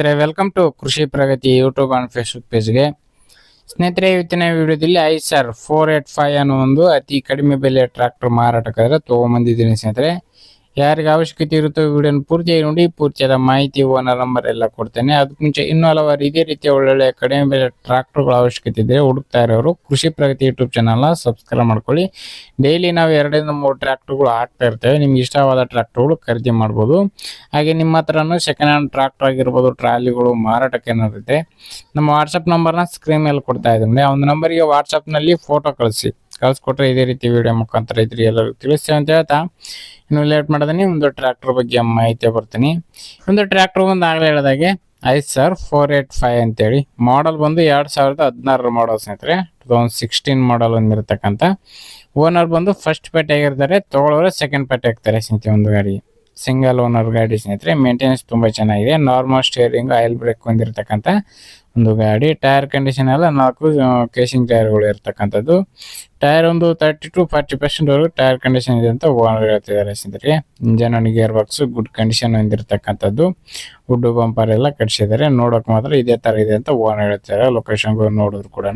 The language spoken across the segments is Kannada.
ಸ್ನೇಹಿತರೆ welcome to Krishi Pragati YouTube and Facebook ಪೇಜ್ಗೆ ಸ್ನೇಹಿತರೆ, ಇವತ್ತಿನ ವಿಡಿಯೋದಲ್ಲಿ I sir four eight five ಅನ್ನೋ ಒಂದು ಅತಿ ಕಡಿಮೆ ಬೆಲೆ ಟ್ರ್ಯಾಕ್ಟರ್ ಮಾರಾಟಕ್ಕಾದ್ರೆ ತೊಗೊಂಬಂದಿದ್ದೀನಿ ಸ್ನೇಹಿತರೆ. ಯಾರಿಗೆ ಅವಶ್ಯಕತೆ ಇರುತ್ತೋ ವಿಡಿಯೋನ ಪೂರ್ತಿಯಾಗಿ ನೋಡಿ, ಪೂರ್ತಿಯಾದ ಮಾಹಿತಿ ಓನರ್ ನಂಬರ್ ಎಲ್ಲ ಕೊಡ್ತೇನೆ. ಅದಕ್ಕೆ ಮುಂಚೆ ಇನ್ನೂ ಹಲವಾರು ಇದೇ ರೀತಿಯ ಒಳ್ಳೊಳ್ಳೆ ಕಡಿಮೆ ಬೆಲೆ ಟ್ರಾಕ್ಟರ್ಗಳ ಅವಶ್ಯಕತೆ ಇದ್ರೆ ಹುಡುಕ್ತಾ ಇರೋರು ಕೃಷಿ ಪ್ರಗತಿ ಯೂಟ್ಯೂಬ್ ಚಾನಲ್ನ ಸಬ್ಸ್ಕ್ರೈಬ್ ಮಾಡ್ಕೊಳ್ಳಿ. ಡೈಲಿ ನಾವು ಎರಡರಿಂದ ಮೂರು ಟ್ರ್ಯಾಕ್ಟರ್ಗಳು ಹಾಕ್ತಾ ಇರ್ತೇವೆ. ನಿಮ್ಗೆ ಇಷ್ಟವಾದ ಟ್ರ್ಯಾಕ್ಟರ್ಗಳು ಖರೀದಿ ಮಾಡ್ಬೋದು. ಹಾಗೆ ನಿಮ್ಮ ಹತ್ರನೂ ಸೆಕೆಂಡ್ ಹ್ಯಾಂಡ್ ಟ್ರಾಕ್ಟರ್ ಆಗಿರ್ಬೋದು, ಟ್ರಾಲಿಗಳು, ಮಾರಾಟಕ್ಕೆ ಏನಾಗುತ್ತೆ ನಮ್ಮ ವಾಟ್ಸಪ್ ನಂಬರ್ನ ಸ್ಕ್ರೀನ್ ಮೇಲೆ ಕೊಡ್ತಾ ಇದ್ದೀನಿ. ಆ ಒಂದು ನಂಬರಿಗೆ ವಾಟ್ಸಪ್ನಲ್ಲಿ ಫೋಟೋ ಕಳಿಸಿ. ಕಳಿಸ್ಕೊಟ್ರೆ ಇದೇ ರೀತಿ ವಿಡಿಯೋ ಮುಖಾಂತರ ಇದ್ರಿ ಎಲ್ಲರಿಗೂ ತಿಳಿಸ್ತೇವೆ ಅಂತ ಹೇಳ್ತಾ. ಇನ್ನು ಲೇಟ್ ಮಾಡೋದನಿ ಒಂದು ಟ್ರ್ಯಾಕ್ಟರ್ ಬಗ್ಗೆ ಮಾಹಿತಿ ಬರ್ತೀನಿ ಒಂದು ಟ್ರ್ಯಾಕ್ಟರ್ ಒಂದು ಆಗಲೇ ಹೇಳಿದಾಗೆ ಐದು ಸರ್ ಫೋರ್ ಏಟ್ ಫೈವ್ ಅಂತೇಳಿ. ಮಾಡಲ್ ಬಂದು ಎರಡು ಸಾವಿರದ ಹದಿನಾರರ ಮಾಡಲ್ ಸ್ನೇಹಿತರೆ ಟು ತೌಸಂಡ್ ಸಿಕ್ಸ್ಟೀನ್ ಮಾಡಲ್ ಒಂದಿರತಕ್ಕಂಥ ಓನರ್ ಬಂದು ಫಸ್ಟ್ ಪೇಟೆ ಆಗಿರ್ತಾರೆ ತೊಗೊಳೋರು ಸೆಕೆಂಡ್ ಪೇಟೆ ಆಗ್ತಾರೆ ಸ್ನೇಹಿತರೆ ಒಂದು ಗಾಡಿ. ಸಿಂಗಲ್ ಓನರ್ ಗಾಡಿ ಸ್ನೇಹಿತರೆ ಮೇಂಟೆನೆನ್ಸ್ ತುಂಬ ಚೆನ್ನಾಗಿದೆ. ನಾರ್ಮಲ್ ಸ್ಟೇರಿಂಗ್ ಆಯಿಲ್ ಬ್ರೇಕ್ ಹೊಂದಿರತಕ್ಕಂಥ ಒಂದು ಗಾಡಿ. ಟೈರ್ ಕಂಡೀಷನ್ ಎಲ್ಲ ನಾಲ್ಕು ಕೇಸಿಂಗ್ ಟೈರ್ಗಳು ಇರತಕ್ಕಂಥದ್ದು. ಟೈರ್ ಒಂದು ತರ್ಟಿ ಟು ಫಾರ್ಟಿ ಪರ್ಸೆಂಟ್ವರೆಗೂ ಟೈರ್ ಕಂಡೀಷನ್ ಇದೆ ಅಂತ ಓನರ್ ಹೇಳ್ತಿದ್ದಾರೆ ಸ್ನೇಹಿತರೆ. ಇಂಜನ್ ಒಂದು ಗೇರ್ ಬಾಕ್ಸ್ ಗುಡ್ ಕಂಡೀಷನ್ ಹೊಂದಿರತಕ್ಕಂಥದ್ದು. ವುಡ್ ಬಂಪರ್ ಎಲ್ಲ ಕಟ್ಸಿದ್ದಾರೆ. ನೋಡೋಕೆ ಮಾತ್ರ ಇದೇ ಥರ ಇದೆ ಅಂತ ಓನರ್ ಹೇಳ್ತಿದ್ದಾರೆ. ಲೊಕೇಶನ್ಗಳು ನೋಡಿದ್ರು ಕೂಡ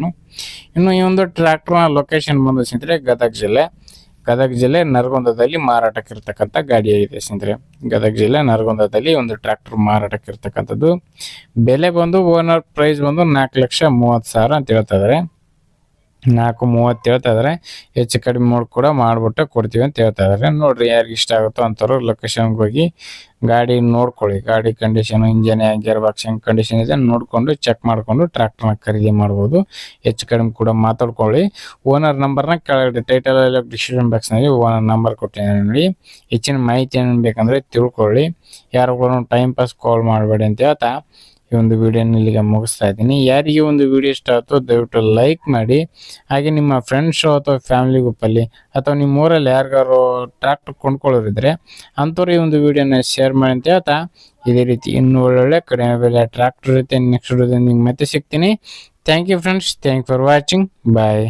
ಇನ್ನು ಈ ಒಂದು ಟ್ರ್ಯಾಕ್ಟರ್ನ ಲೊಕೇಶನ್ ಬಂದು ಸ್ನೇಹಿತರೆ ಗದಗ ಜಿಲ್ಲೆ. ಗದಗ ಜಿಲ್ಲೆ ನರಗುಂದದಲ್ಲಿ ಮಾರಾಟಕ್ಕಿರ್ತಕ್ಕಂಥ ಗಾಡಿಯಾಗಿದೆ ಸ್ನೇಹಿತರೆ. ಗದಗ ಜಿಲ್ಲೆ ನರಗುಂದದಲ್ಲಿ ಒಂದು ಟ್ರ್ಯಾಕ್ಟರ್ ಮಾರಾಟಕ್ಕಿರ್ತಕ್ಕಂಥದ್ದು. ಬೆಲೆ ಬಂದು ಓನರ್ ಪ್ರೈಸ್ ಬಂದು ನಾಲ್ಕು ಲಕ್ಷ ಮೂವತ್ತು ಸಾವಿರ ಅಂತ ಹೇಳ್ತಾ ಇದ್ದಾರೆ ನಾಲ್ಕು ಮೂವತ್ತು ಹೇಳ್ತಾ ಇದ್ದಾರೆ ಹೆಚ್ಚು ಕಡಿಮೆ ಮಾಡಿ ಕೂಡ ಮಾಡಿಬಿಟ್ಟು ಕೊಡ್ತೀವಿ ಅಂತ ಹೇಳ್ತಾ ಇದ್ದಾರೆ ನೋಡ್ರಿ ಯಾರಿಗೆ ಇಷ್ಟ ಆಗುತ್ತೋ ಅಂಥವ್ರು ಲೊಕೇಶನ್ಗೆ ಹೋಗಿ ಗಾಡಿ ನೋಡ್ಕೊಳ್ಳಿ. ಗಾಡಿ ಕಂಡೀಷನ್ ಇಂಜಿನ್ ಗೇರ್ ಬಾಕ್ಸ್ ಹೆಂಗೆ ಕಂಡೀಷನ್ ಇದೆ ನೋಡಿಕೊಂಡು ಚೆಕ್ ಮಾಡಿಕೊಂಡು ಟ್ರ್ಯಾಕ್ಟರ್ನ ಖರೀದಿ ಮಾಡ್ಬೋದು. ಹೆಚ್ಚು ಕಡಿಮೆ ಕೂಡ ಮಾತಾಡ್ಕೊಳ್ಳಿ. ಓನರ್ ನಂಬರ್ನ ಕೆಳಗಡೆ ಟೈಟಲಲ್ಲಿ ಡಿಸ್ಕ್ರಿಪ್ಷನ್ ಬಾಕ್ಸ್ನಲ್ಲಿ ಓನರ್ ನಂಬರ್ ಕೊಟ್ಟಿದ್ದೀನಿ ನೋಡಿ. ಹೆಚ್ಚಿನ ಮಾಹಿತಿ ಏನು ಬೇಕಂದರೆ ತಿಳ್ಕೊಳ್ಳಿ. ಯಾರು ಕೂಡ ಟೈಮ್ ಪಾಸ್ ಕಾಲ್ ಮಾಡಬೇಡಿ ಅಂತ ಹೇಳ್ತಾ ಈ ಒಂದು ವಿಡಿಯೋನ ಇಲ್ಲಿಗೆ ಮುಗಿಸ್ತಾ ಇದ್ದೀನಿ. ಯಾರಿಗೆ ಒಂದು ವಿಡಿಯೋ ಇಷ್ಟ ಆಯಿತು ದಯವಿಟ್ಟು ಲೈಕ್ ಮಾಡಿ. ಹಾಗೆ ನಿಮ್ಮ ಫ್ರೆಂಡ್ಸು ಅಥವಾ ಫ್ಯಾಮಿಲಿ ಗ್ರೂಪಲ್ಲಿ ಅಥವಾ ನಿಮ್ಮ ಊರಲ್ಲಿ ಯಾರಿಗಾರು ಟ್ರ್ಯಾಕ್ಟರ್ ಕೊಂಡ್ಕೊಳ್ಳೋರಿದ್ರೆ ಅಂಥವ್ರು ಈ ಒಂದು ವಿಡಿಯೋನ ಶೇರ್ ಮಾಡಿ ಅಂತ ಹೇಳ್ತಾ ಇದೇ ರೀತಿ ಇನ್ನೂ ಒಳ್ಳೊಳ್ಳೆ ಕಡಿಮೆ ಬೆಲೆ ಟ್ರ್ಯಾಕ್ಟರ್ ಇರುತ್ತೆ ನೆಕ್ಸ್ಟ್ ವಿಡಿಯೋದಲ್ಲಿ ನಿಮ್ಗೆ ಮತ್ತೆ ಸಿಗ್ತೀನಿ. Thank you friends thank for watching bye